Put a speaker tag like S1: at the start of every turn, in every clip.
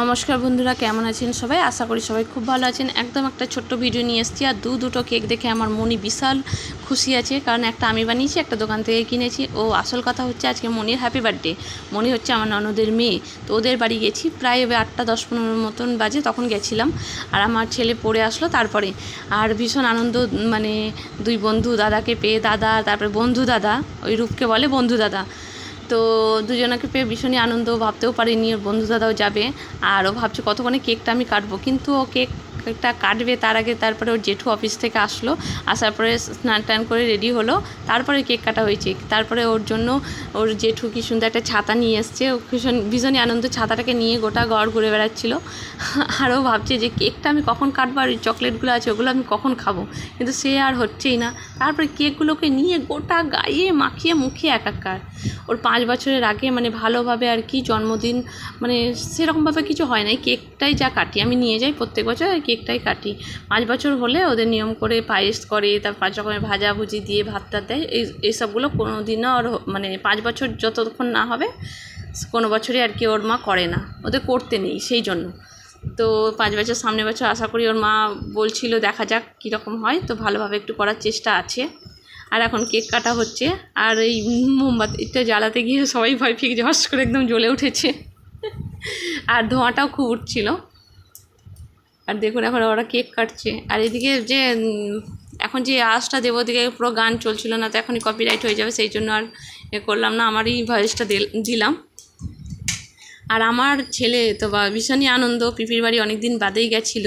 S1: নমস্কার বন্ধুরা, কেমন আছেন সবাই? আশা করি সবাই খুব ভালো আছেন। একদম একটা ছোট্ট ভিডিও নিয়ে এসেছি আর দু দুটো কেক দেখে আমার মনি বিশাল খুশি আছে। কারণ একটা আমি বানিয়েছি, একটা দোকান থেকে কিনেছি। ও আসল কথা হচ্ছে আজকে মনির হ্যাপি বার্থডে মনি হচ্ছে আমার ননদের মেয়ে। তো ওদের বাড়ি গেছি প্রায় ওই আটটা দশ পনেরো মতন বাজে তখন গেছিলাম। আর আমার ছেলে পড়ে আসলো তারপরে। আর ভীষণ আনন্দ মানে দুই বন্ধু, দাদাকে পেয়ে, দাদা, তারপরে বন্ধু দাদা, ওই রূপকে বলে বন্ধু দাদা। তো দুজনকে পেয়ে ভীষণই আনন্দ, ভাবতেও পারিনি, ওর বন্ধু দাদাও যাবে, আর ও ভাবছে কতক্ষণে কেকটা আমি কাটবো, কিন্তু ও কেকটা কাটবে, তার আগে তারপরে ওর জেঠু অফিস থেকে আসলো, আসার পরে স্নান টান করে রেডি হলো, তারপরে কেক কাটা হয়েছে। তারপরে ওর জন্য ওর জেঠু কি সুন্দর একটা ছাতা নিয়ে এসছে, ও ভীষণ, ভীষণই আনন্দ, ছাতাটাকে নিয়ে গোটা ঘর ঘুরে বেড়াচ্ছিলো। আরও ভাবছে যে কেকটা আমি কখন কাটবো আর ওই চকলেটগুলো আছে, ওগুলো আমি কখন খাব? কিন্তু সে আর হচ্ছেই না। তারপরে কেকগুলোকে নিয়ে গোটা গায়ে মাখিয়ে মুখিয়ে একাকার। ওর পাঁচ বছরের আগে মানে ভালোভাবে আর কি জন্মদিন মানে সেরকমভাবে কিছু হয় না। এই কেকটাই যা কাটি, আমি নিয়ে যাই প্রত্যেক বছর এই কেকটাই কাটি। পাঁচ বছর হলে ওদের নিয়ম করে পায়েস করে তার পাঁচ রকমের ভাজাভুজি দিয়ে ভাত টাত দেয়, এই, এইসবগুলো কোনো দিনও হ- মানে পাঁচ বছর যতক্ষণ না হবে, কোনো বছরই আর কি ওর মা করে না। ওদের করতে নেই সেই জন্য। তো পাঁচ বছর সামনে বছর আশা করি ওর মা বলছিল, দেখা যাক কীরকম হয়। তো ভালোভাবে একটু করার চেষ্টা আছে। আর এখন কেক কাটা হচ্ছে। আর এই মোমবাতিটা জ্বালাতে গিয়ে সবাই ভয় গেছে, হস করে একদম জ্বলে উঠেছে। আর ধোঁয়াটাও খুব উঠছিল। আর দেখুন এখন ওরা কেক কাটছে। আর এদিকে যে এখন যে আওয়াজটা দেবো, ওদিকে পুরো গান চলছিল না, তো এখনই কপিরাইট হয়ে যাবে, সেই জন্য আর এ করলাম না, আমারই ভয়েসটা দিলাম। আর আমার ছেলে তো বা, ভীষণই আনন্দ, পিপির বাড়ি অনেক দিন বাদেই গেছিল,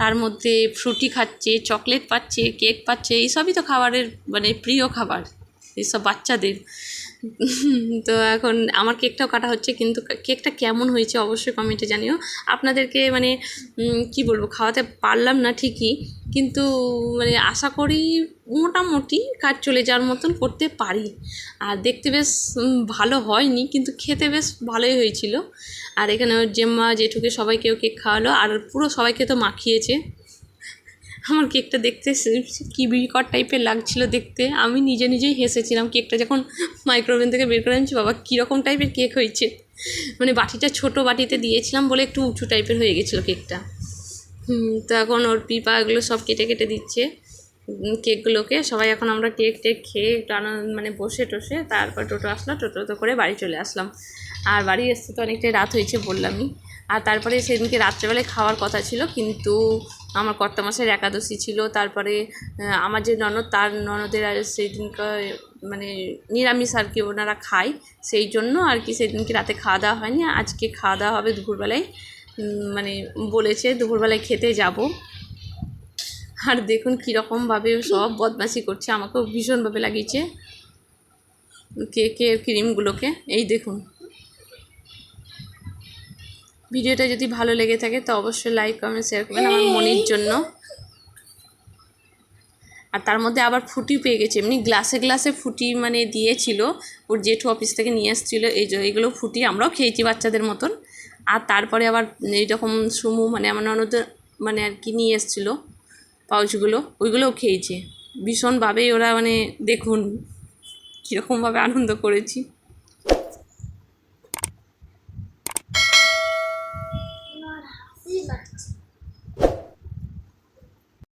S1: তার মধ্যে ফ্রুটি খাচ্ছে, চকলেট পাচ্ছে, কেক পাচ্ছে, এইসবই তো খাবারের মানে প্রিয় খাবার। এইসব বাচ্চাদের। তো এখন আমার কেকটাও কাটা হচ্ছে, কিন্তু কেকটা কেমন হয়েছে অবশ্যই কমেন্টে জানিও। আপনাদেরকে মানে কি বলব, খাওয়াতে পারলাম না ঠিকই, কিন্তু মানে আশা করি মোটামুটি কাজ চলে যাওয়ার মতন করতে পারি। আর দেখতে বেশ ভালো হয়নি, কিন্তু খেতে বেশ ভালোই হয়েছিল। আর এখানে জেম্মা, জেঠুকে সবাইকেও কেক খাওয়ালো, আর পুরো সবাইকে তো মাখিয়েছে। আমার কেকটা দেখতে কি বিকট টাইপের লাগছিল দেখতে। আমি নিজে নিজেই হেসেছিলাম কেকটা যখন মাইক্রোওভেন থেকে বের করে আনছি বাবা, কীরকম টাইপের কেক হয়েছে। মানে বাটিটা ছোট বাটিতে দিয়েছিলাম বলে একটু উঁচু টাইপের হয়ে গেছিল কেকটা। তো এখন ওর পিপা এগুলো সব কেটে কেটে দিচ্ছে কেকগুলোকে। সবাই এখন আমরা কেক টেক খেয়ে একটু আনন্দ মানে বসে টসে তারপর টোটো আসলো, টোটোতে করে বাড়ি চলে আসলাম। আর বাড়ি আসতে তো অনেকটাই রাত হয়েছে বললামই। আর তারপরে সেদিনকে রাত্রেবেলায় খাওয়ার কথা ছিল, কিন্তু আমার কর্তা মাসের একাদশী ছিল, তারপরে আমার যে ননদ, তার ননদের সেই দিনকে মানে নিরামিষ আর কি ওনারা খায়, সেই জন্য আর কি সেদিনকে রাতে খাওয়া দাওয়া হয়নি। আজকে খাওয়া দাওয়া হবে দুপুরবেলায়। মানে বলেছে দুপুরবেলায় খেতে যাব। আর দেখুন কীরকমভাবে সব বদমাশি করছে, আমাকেও ভীষণভাবে লাগিয়েছে। কেকের ক্রিমগুলোকে, এই দেখুন। ভিডিওটা যদি ভালো লেগে থাকে, তো অবশ্যই লাইক কমেন্ট শেয়ার করবেন আমার মনির জন্য। আর তার মধ্যে আবার ফুটি পেয়ে গেছে। এমনি গ্লাসে গ্লাসে ফুটি মানে দিয়েছিল, ওর জেঠু অফিস থেকে নিয়ে এসেছিল এই যে এইগুলো ফুটি আমরাও খেয়েছি বাচ্চাদের মতন। আর তারপরে আবার এইরকম সুমু মানে আমার ননদ মানে আর কি নিয়ে এসেছিল, পাউচগুলো, ওইগুলোও খেয়েছে। ভীষণভাবেই ওরা মানে দেখুন, কীরকমভাবে আনন্দ করেছি।